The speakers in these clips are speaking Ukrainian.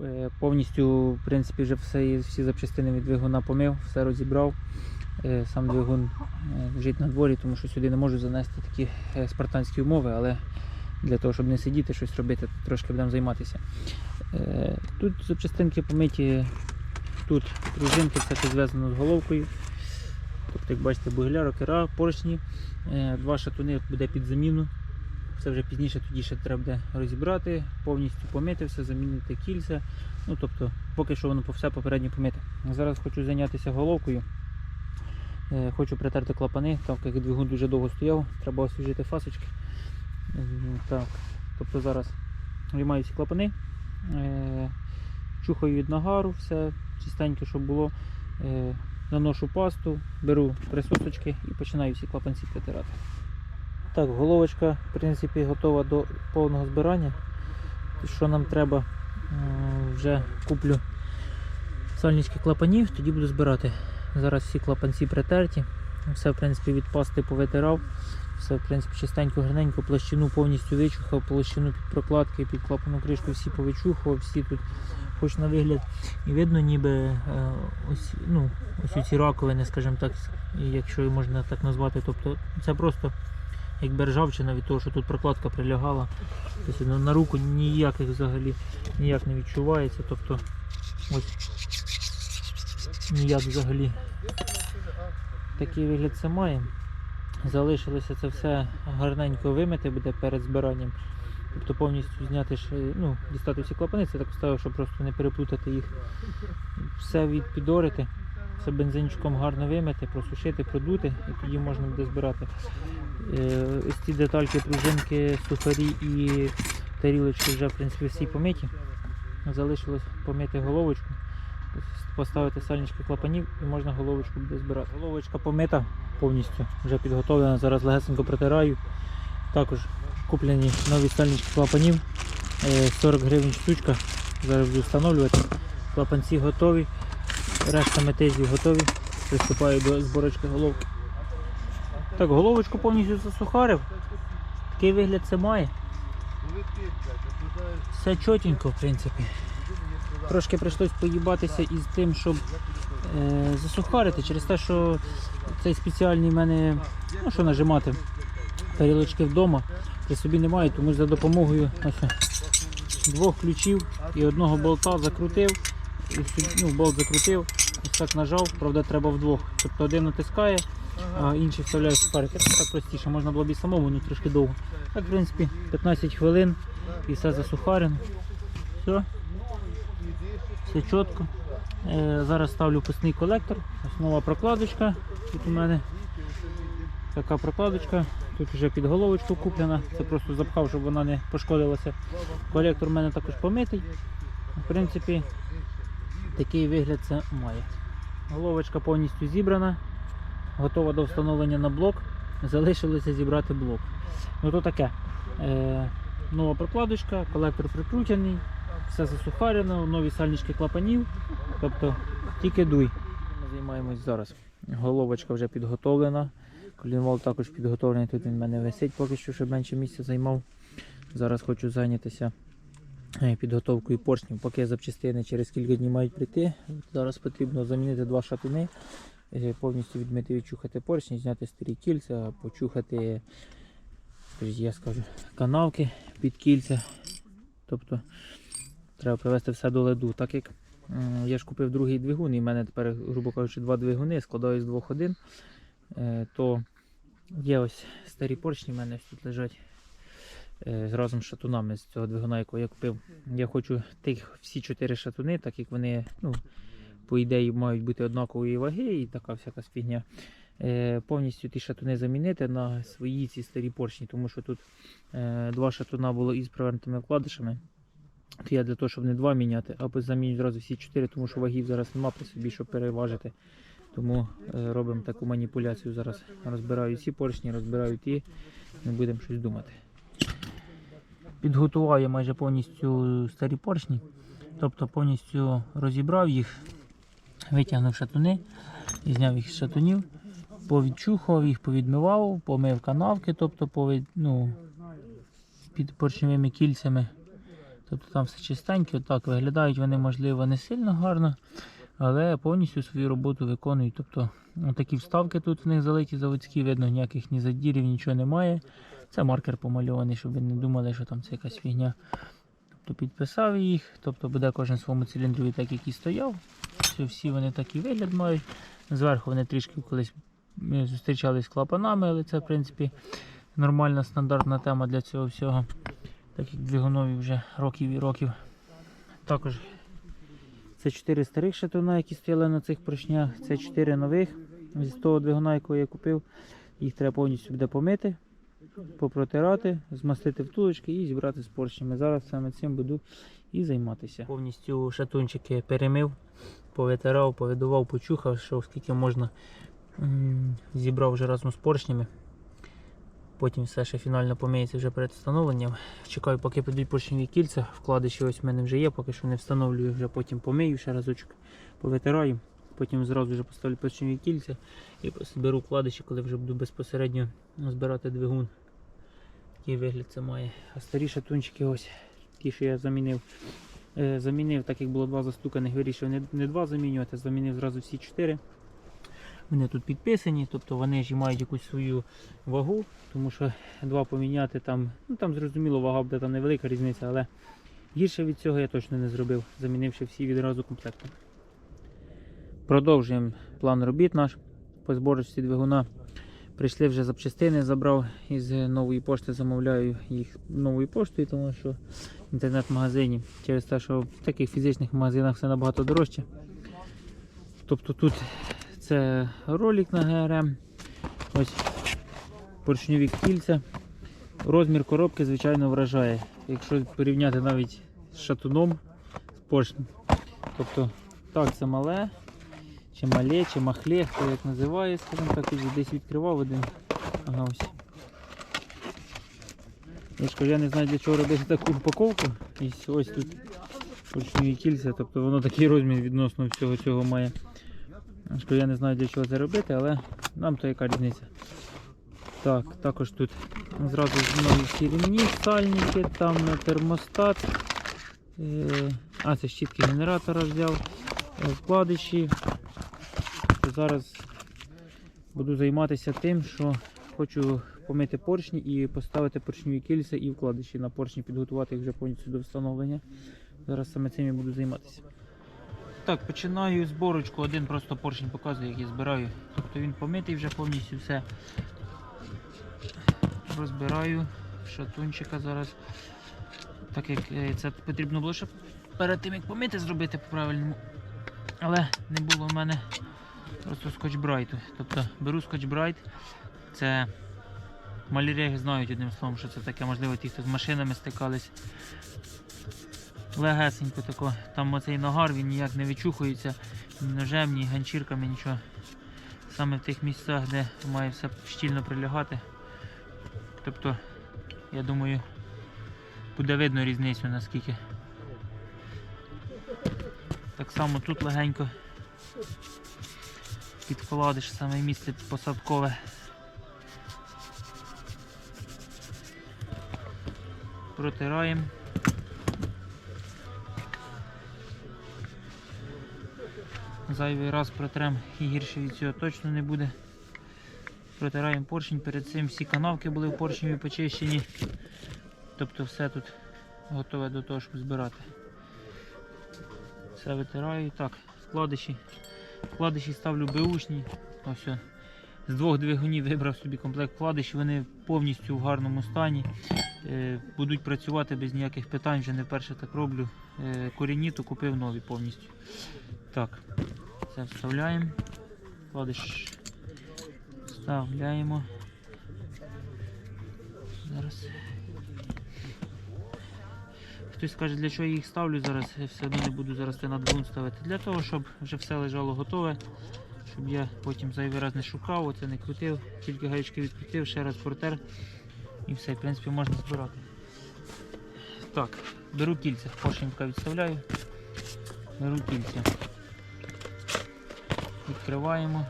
Е, Повністю, в принципі, вже все, всі запчастини від двигуна помив, все розібрав. Е, Сам двигун е, лежить на дворі, тому що сюди не можу занести такі спартанські умови, але для того, щоб не сидіти, щось робити, трошки будемо займатися. Тут запчастинки помиті, тут пружинки, все це зв'язано з головкою. Тобто, як бачите, бугля, рокера, поршні, два шатуни буде під заміну. Це вже пізніше тоді ще треба буде розібрати, повністю помити все, замінити кільця. Ну, тобто, поки що воно все попередньо помите. Зараз хочу зайнятися головкою. Е, Хочу притерти клапани, так як двигун дуже довго стояв, треба освіжити фасочки. Так, тобто зараз виймаю всі клапани, е, чухаю від нагару, все чистенько, щоб було. Е, Наношу пасту, беру присосочки і починаю всі клапанці притирати. Так, головочка в принципі готова до повного збирання. Що нам треба? Вже куплю сальнички клапанів, тоді буду збирати. Зараз всі клапанці притерті. Все в принципі від пасти повитирав. Все в принципі чистенько, гарненько, площину повністю вичухав, площину під прокладки, під клапану кришку всі повичухував, всі тут хоч на вигляд. І видно ніби е, ось, ну, ось ці раковини, скажімо так, якщо можна так назвати. Тобто це просто якби ржавчина від того, що тут прокладка прилягала. Тобто ну, на руку ніяких взагалі ніяк не відчувається. Тобто ось ніяк взагалі такий вигляд це має. Залишилося це все гарненько вимити буде перед збиранням. Тобто повністю зняти ну, дістати всі клапани, це так ставив, щоб просто не переплутати їх. Все відпідорити, все бензинчиком гарно вимити, просушити, продути і тоді можна буде збирати. Е, Ось ці детальки, пружинки, сухарі і тарілочки вже в принципі всі помиті. Залишилось помити головочку, поставити сальнички клапанів і можна головочку буде збирати. Головочка помита повністю, вже підготовлена. Зараз легесенько протираю. Також куплені нові сальнички клапанів. е, 40 гривень штучка. Зараз буду встановлювати. Клапанці готові. Решта метезів готові. Приступаю до зборочки головки. Так, головочку повністю засухарив. Такий вигляд це має. Все чотенько, в принципі. Трошки прийшлось поїбатися із тим, щоб е, засухарити, через те, що цей спеціальний в мене, ну що нажимати, тарілочки вдома при собі немає, тому за допомогою ось, двох ключів і одного болта закрутив, і ну, болт закрутив, ось так нажав, правда треба вдвох. Тобто один натискає, а інший вставляє. Це так простіше, можна було б і самому, але трошки довго. Так, в принципі, 15 хвилин і все засухарено. Все. Все чітко. Е, зараз ставлю пусний колектор. Ось нова прокладочка. Тут у мене така прокладочка. Тут вже під головочку куплена. Це просто запхав, щоб вона не пошкодилася. Колектор у мене також помитий. В принципі, такий вигляд це має. Головочка повністю зібрана, готова до встановлення на блок. Залишилося зібрати блок. Ну то таке. Е, нова прокладочка, колектор прикручений, все засухарено, нові сальнички клапанів. Тобто тільки дуй. Ми займаємось зараз. Головочка вже підготовлена. Колінвал також підготовлений. Тут він в мене висить поки що, щоб менше місця займав. Зараз хочу зайнятися підготовкою поршнів. Поки запчастини через кілька днів мають прийти. Зараз потрібно замінити два шатуни, е, повністю відмити, відчухати поршні, зняти старі кільця, почухати, я скажу, канавки під кільця. Тобто треба привести все до ладу. Так як я ж купив другий двигун, і в мене тепер, грубо кажучи, два двигуни, складаю з двох один, е, то є ось старі поршні в мене тут лежать е, разом з шатунами з цього двигуна, якого я купив. Я хочу тих всі чотири шатуни, так як вони, ну, по ідеї, мають бути однакової ваги і така всяка фігня. Е, повністю ті шатуни замінити на свої ці старі поршні, тому що тут е, два шатуна було із провернутими вкладишами. То я для того, щоб не два міняти, або заміню зразу всі чотири, тому що вагів зараз нема при собі, щоб переважити. Тому е, робимо таку маніпуляцію зараз. Розбираю ці поршні, розбираю ті, не будемо щось думати. Підготував я майже повністю старі поршні, тобто повністю розібрав їх, витягнув шатуни, і зняв їх з шатунів, повідчухав їх, повідмивав, помив канавки, тобто повід, ну, під поршневими кільцями. Тобто там все чистеньке, отак виглядають вони, можливо, не сильно гарно, але повністю свою роботу виконують. Тобто такі вставки тут в них залиті заводські, видно, ніяких ні задірів, нічого немає. Це маркер помальований, щоб ви не думали, що там це якась фігня. Тобто підписав їх, тобто буде кожен своєму циліндрові так, як і стояв. Всі вони такий вигляд мають. Зверху вони трішки колись зустрічались з клапанами, але це в принципі нормальна стандартна тема для цього всього. Так як двигунові вже років і років. Також це 4 старих шатуна, які стояли на цих поршнях. Це 4 нових з того двигуна, якого я купив. Їх треба повністю буде помити, попротирати, змастити втулочки і зібрати з поршнями. Зараз саме цим буду і займатися. Повністю шатунчики перемив, повитирав, повидував, почухав, що скільки можна. Зібрав вже разом з поршнями. Потім все ще фінально помиється вже перед встановленням. Чекаю, поки підуть поршневі кільця. Вкладиші ось в мене вже є, поки що не встановлюю, вже потім помию ще разочок, повитираю. Потім зразу вже поставлю поршневі кільця і зберу вкладиші, коли вже буду безпосередньо збирати двигун. Такий вигляд це має. А старі шатунчики ось, ті, що я замінив. Е, замінив, так як було два застуканих, вирішив не, не два замінювати, а замінив зразу всі чотири. Вони тут підписані, тобто вони ж мають якусь свою вагу, тому що два поміняти там, ну там зрозуміло, вага буде там невелика різниця, але гірше від цього я точно не зробив, замінивши всі відразу комплектом. Продовжуємо план робіт наш по зборочці двигуна. Прийшли вже запчастини, забрав із нової пошти, замовляю їх новою поштою, тому що в інтернет-магазині через те, що в таких фізичних магазинах все набагато дорожче. Тобто тут це ролик на ГРМ, ось поршньові кільця. Розмір коробки, звичайно, вражає. Якщо порівняти навіть з шатуном, з поршнем. Тобто, так, це мале, чи мале, чи махле, хто як називає, скажімо так, тут десь відкривав один. Ага, ось. Я ж я не знаю для чого робити таку упаковку. І ось тут поршневі кільця, тобто воно такий розмір відносно всього цього має. Кажу, Я не знаю для чого це робити, але нам то яка різниця. Так, також тут зразу нові ремні, сальники, там термостат. Е, а, це щітки генератора взяв, е, вкладиші. Зараз буду займатися тим, що хочу помити поршні і поставити поршневі кільця і вкладиші на поршні, підготувати їх вже повністю до встановлення. Зараз саме цим я буду займатися. Так, починаю зборочку, один просто поршень показує, як я збираю. Тобто він помитий вже повністю все. Розбираю шатунчика зараз. Так як е, це потрібно було, щоб перед тим як помити зробити по-правильному. Але не було в мене просто скотч-брайту. Тобто беру скотч-брайт, це маляряги знають одним словом, що це таке, можливо, ті, хто з машинами стикались. Легесенько тако. Там оцей нагар він ніяк не відчухується ні ножем, ні ганчірками, нічого. Саме в тих місцях, де має все щільно прилягати. Тобто, я думаю, буде видно різницю наскільки. Так само тут легенько підкладиш саме місце посадкове. Протираємо. Зайвий раз протрем і гірше від цього точно не буде. Протираємо поршень, перед цим всі канавки були в поршневі почищені. Тобто все тут готове до того, щоб збирати. Все витираю. Так, вкладиші. Вкладиші ставлю беушні. Ось. З двох двигунів вибрав собі комплект вкладишів, вони повністю в гарному стані. Е, Будуть працювати без ніяких питань, вже не вперше так роблю. Е, Корінні, то купив нові повністю. Так, це вставляємо. Вкладиш вставляємо. Зараз. Хтось скаже, для чого я їх ставлю зараз, я все одно не буду зараз на двигун ставити. Для того, щоб вже все лежало готове, щоб я потім зайвий раз не шукав, оце не крутив, тільки гаючки відкрутив, ще раз протер і все, в принципі, можна збирати. Так, беру кільця, поршенька відставляю, беру кільця. Відкриваємо.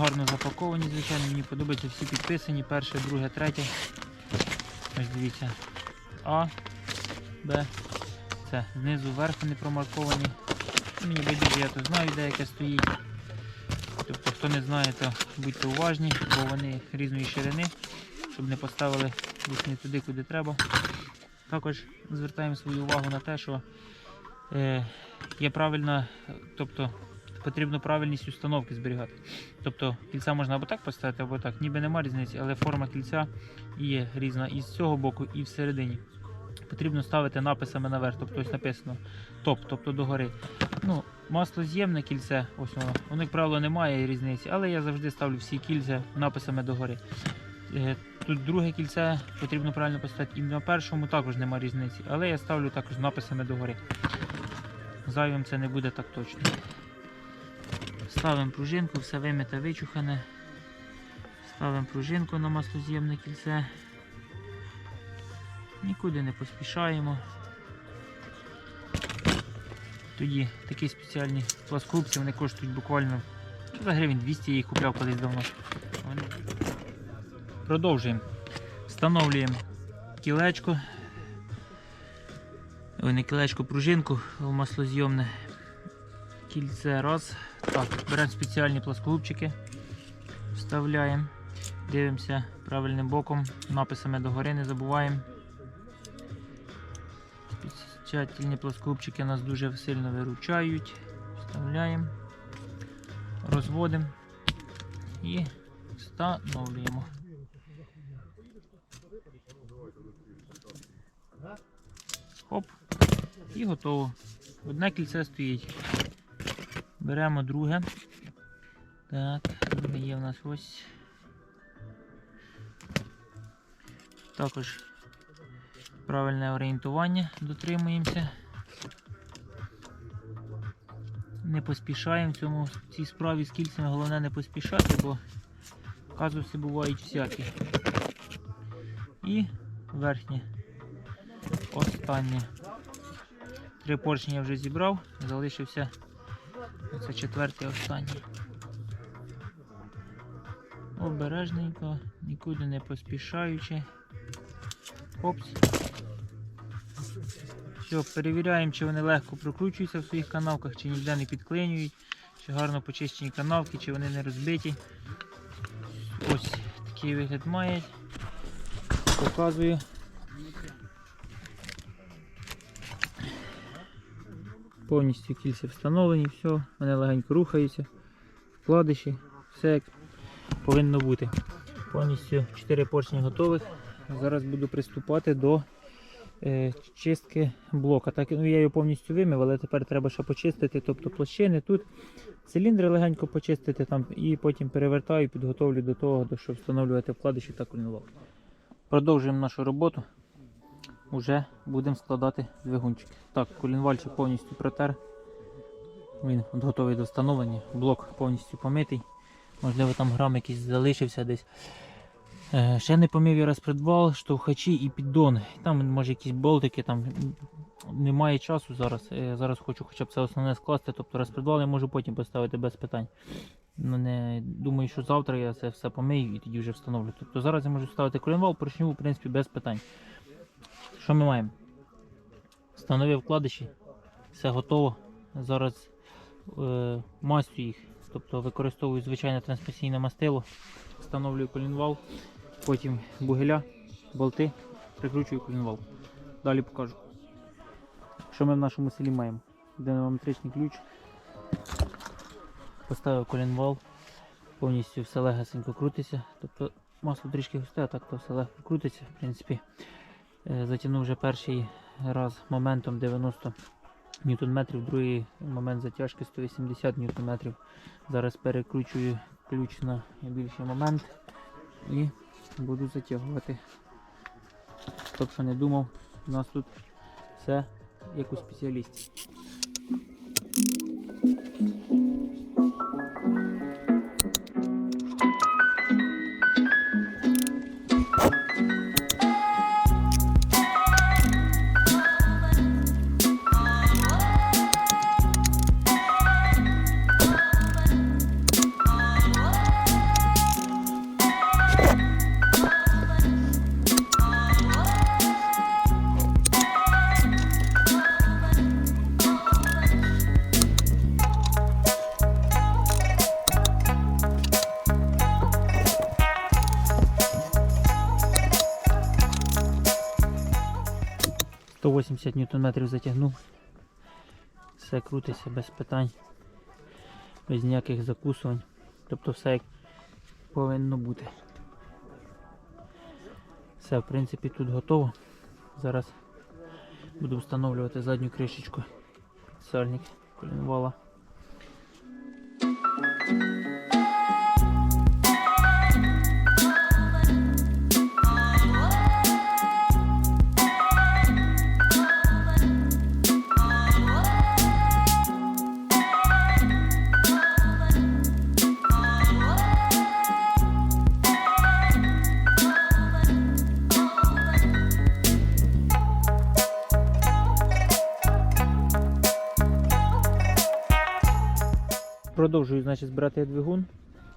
Гарно запаковані, звичайно, мені подобаються всі підписані. Перше, друге, третє. Ось дивіться. А, Б, С. Знизу вверх вони промарковані. Мені байдуже, я то знаю, де яке стоїть. Тобто, хто не знає, то будьте уважні, бо вони різної ширини, щоб не поставили їх не туди, куди треба. Також звертаємо свою увагу на те, що е, є правильна, тобто потрібно правильність установки зберігати. Тобто кільця можна або так поставити, або так. Ніби нема різниці, але форма кільця є різна і з цього боку, і всередині. Потрібно ставити написами наверх, тобто ось написано топ, тобто догори. Ну, маслоз'ємне кільце, ось воно, воно, як правило, немає різниці, але я завжди ставлю всі кільця написами догори. Е, Тут друге кільце потрібно правильно поставити. І на першому також нема різниці, але я ставлю також написами догори. Зайвим це не буде так точно. Ставимо пружинку, все вимите, вичухане. Ставимо пружинку на маслоз'ємне кільце. Нікуди не поспішаємо. Тоді такі спеціальні пласкрупці, вони коштують буквально за гривень 200 я їх купляв колись давно. Продовжуємо. Встановлюємо кілечко. Ой, не кілечко, пружинку в маслозйомне. Кільце раз. Так, беремо спеціальні пласкогубчики, вставляємо, дивимося правильним боком, написами догори не забуваємо. Спеціальні пласкогубчики нас дуже сильно виручають. Вставляємо, розводимо і встановлюємо. Хоп. І готово. Одне кільце стоїть. Беремо друге. Так, друге є в нас ось. Також правильне орієнтування дотримуємося. Не поспішаємо в цьому в цій справі з кільцями, головне не поспішати, бо казуси бувають всякі. І верхнє. Останнє. Три поршні я вже зібрав, залишився це четвертий останній. Обережненько, нікуди не поспішаючи. Опс. Все, перевіряємо, чи вони легко прокручуються в своїх канавках, чи ніде не підклинюють, чи гарно почищені канавки, чи вони не розбиті. Ось такий вигляд мають. Показую. Повністю кільця встановлені, все, вони легенько рухаються, вкладиші, все як повинно бути. Повністю 4 поршні готових. Зараз буду приступати до е, чистки блока. Так, ну, я його повністю вимив, але тепер треба ще почистити, тобто площини тут. Циліндри легенько почистити там, і потім перевертаю, підготовлю до того, щоб встановлювати вкладиші та колінвал. Продовжуємо нашу роботу. Уже будемо складати двигунчик. Так, колінвальчик повністю протер. Він готовий до встановлення. Блок повністю помитий. Можливо, там грам якийсь залишився десь. Е, ще не помив я розпредвал, штовхачі і піддон. Там може якісь болтики, там немає часу зараз. Е, зараз хочу хоча б це основне скласти. Тобто розпредвал я можу потім поставити без питань. Ну, не, думаю, що завтра я це все помию і тоді вже встановлю. Тобто зараз я можу ставити колінвал, поршню, в принципі, без питань. Що ми маємо? Встановив вкладиші, все готово. Зараз е, мастю їх, тобто використовую звичайне трансмісійне мастило, встановлюю колінвал, потім бугеля, болти, прикручую колінвал. Далі покажу. Що ми в нашому селі маємо? Динамометричний ключ. Поставив колінвал, повністю все легесенько крутиться. Тобто масло трішки густе, а так то все легко крутиться, в принципі. Е, Затягнув вже перший раз моментом 90 ньютон-метрів, другий момент затяжки 180 ньютон-метрів. Зараз перекручую ключ на більший момент і буду затягувати. Хто що не думав, у нас тут все як у спеціалістів. 180 ньютон-метрів затягнув. Все крутиться без питань, без ніяких закусувань. Тобто все як повинно бути. Все, в принципі, тут готово. Зараз буду встановлювати задню кришечку сальник колінвала. Продовжую значить, збирати двигун.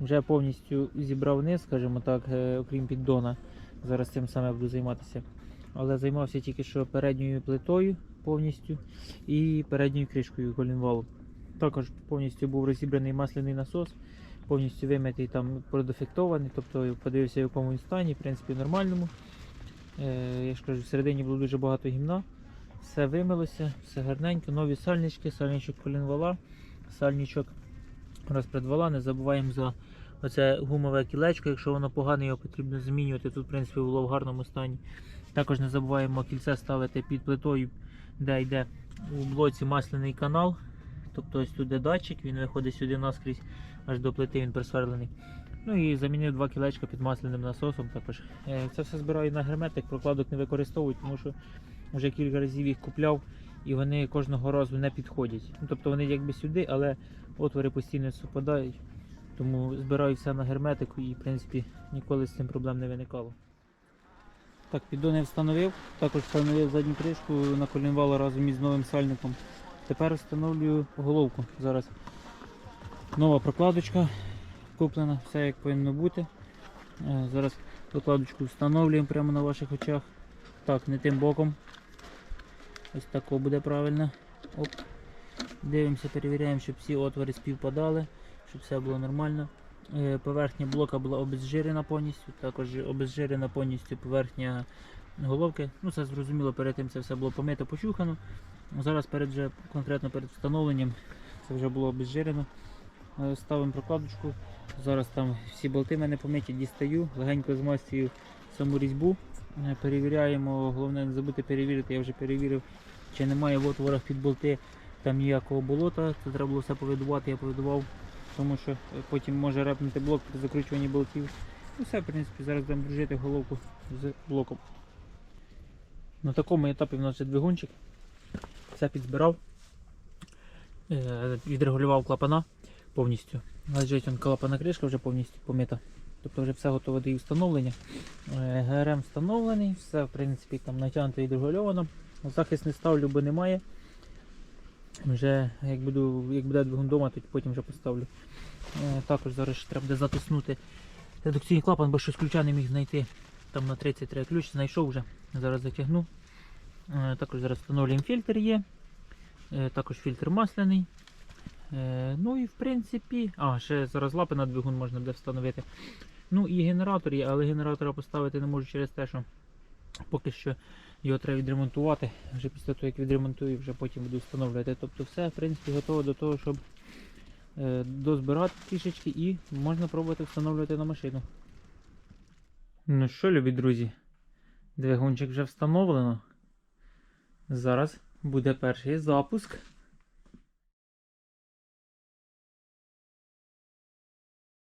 Вже повністю зібрав низ, скажімо так, е, окрім піддона. Зараз цим саме буду займатися. Але займався тільки що передньою плитою повністю і передньою кришкою колінвалу. Також повністю був розібраний масляний насос, повністю вимитий там продефектований, тобто подивився в якому він стані, в принципі, нормальному. Е, я ж кажу, всередині було дуже багато гімна. Все вимилося, все гарненько, нові сальнички, сальничок колінвала, сальничок розпредвала. Не забуваємо за оце гумове кілечко, якщо воно погане, його потрібно змінювати. Тут, в принципі, було в гарному стані. Також не забуваємо кільце ставити під плитою, де йде у блоці масляний канал. Тобто ось тут де датчик, він виходить сюди наскрізь, аж до плити він присверлений. Ну і замінив два кілечка під масляним насосом. Також Е, це все збираю на герметик, прокладок не використовують, тому що вже кілька разів їх купляв і вони кожного разу не підходять. Ну, тобто вони якби сюди, але отвори постійно совпадають. Тому збираю все на герметику і в принципі ніколи з цим проблем не виникало. Так, піддон встановив, також встановив задню кришку на колінвал разом із новим сальником. Тепер встановлюю головку. Зараз нова прокладочка куплена, все як повинно бути. Е, Зараз прокладочку встановлюємо прямо на ваших очах. Так, не тим боком. Ось тако буде правильно. Оп. Дивимося, перевіряємо, щоб всі отвори співпадали, щоб все було нормально. Е, Поверхня блока була обезжирена повністю, також обезжирена повністю поверхня головки. Ну це зрозуміло, перед тим це все було помито, почухано. Зараз перед вже конкретно перед встановленням це вже було обезжирено. Е, Ставимо прокладочку. Зараз там всі болти мене помиті, дістаю, легенько змастюю саму різьбу. Е, Перевіряємо, головне не забути перевірити, я вже перевірив, чи немає в отворах під болти там ніякого болота. Це треба було все повидувати, я повидував, тому що е, потім може репнути блок при закручуванні болтів. Ну все, в принципі, зараз будемо дружити головку з блоком. На такому етапі в нас вже двигунчик. Все підзбирав, е, відрегулював клапана повністю. Лежить он клапана кришка вже повністю помита. Тобто вже все готове до її встановлення. Е, ГРМ встановлений, все в принципі там натягнуто і відрегульовано. Захист не ставлю, бо немає. Вже як буду, як буде двигун вдома, то потім вже поставлю. Е, Також зараз треба буде затиснути редукційний клапан, бо щось ключа не міг знайти. Там на 33 ключ знайшов вже. Зараз затягну. Е, Також зараз встановлюємо фільтр є. Також фільтр масляний. Ну і в принципі. А, ще зараз лапи на двигун можна буде встановити. Ну і генератор є, але генератора поставити не можу через те, що поки що його треба відремонтувати. Вже після того, як відремонтую, вже потім буду встановлювати. Тобто все, в принципі, готово до того, щоб е, дозбирати трішечки і можна пробувати встановлювати на машину. Ну що, любі друзі, двигунчик вже встановлено. Зараз буде перший запуск.